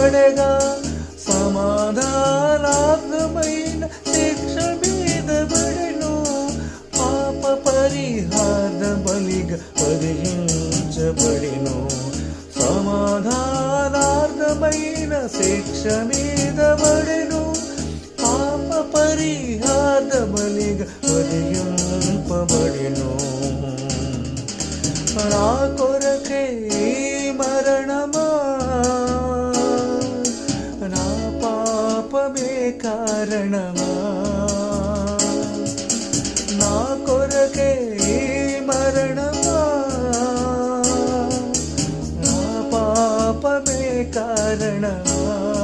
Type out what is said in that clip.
అడగా సమాధానాత్మైన శిక్ష మీదబడను పాప పరిహార బలిగా పరిహించబడిను. సమాధానార్థమైన శిక్ష మీదబడెను పాప పరిహార బలిగా పరిహింపబడెను. నా కొరకే పాపమే కారణమా? నా కొరకే మరణమా? నా పాపమే కారణమా?